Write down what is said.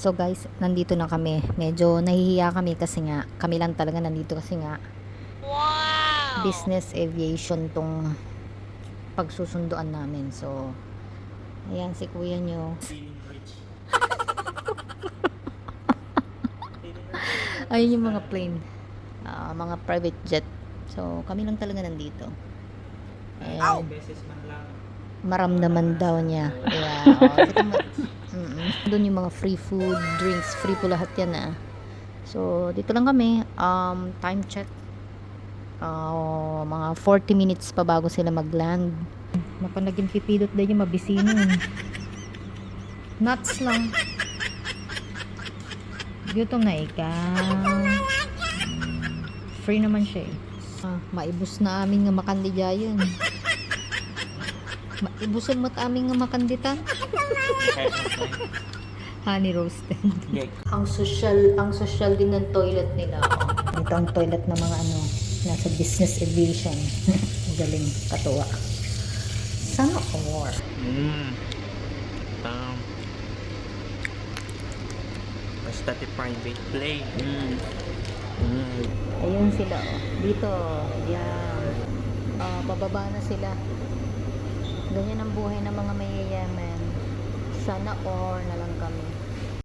So guys, nandito na kami. Medyo nahihiya kami kasi nga, kami lang talaga nandito kasi nga Wow! business aviation tong pagsusunduan namin. So, ayan si kuya nyo. Ayun yung mga plane. ah, mga private jet. So, kami lang talaga nandito. Lang. maramdaman daw niya. Yeah. oh. Doon yung mga free food, drinks, free po lahat yan ah. So, dito lang kami. Um, time check. Ah, mga 40 minutes pa bago sila mag-land. Napanagin pipidot din yung mabisino. eh. Nuts lang. Gutom na ikaw. Free naman siya eh. Ah, maibos na amin nga makandidayan. Maibusan mo't aming nga makanditan. Honey roasted. Ang social, ang social din ng toilet nila. Oh. Ito ang toilet ng mga ano, nasa business aviation. Galing, katuwa. Sana all. Mm. Um, basta ti private plane. Mm. Mm. Ayun sila, oh. Dito, yan. Ah, bababa na sila. Ganyan ang buhay ng mga mayayaman. Sana all na lang kami.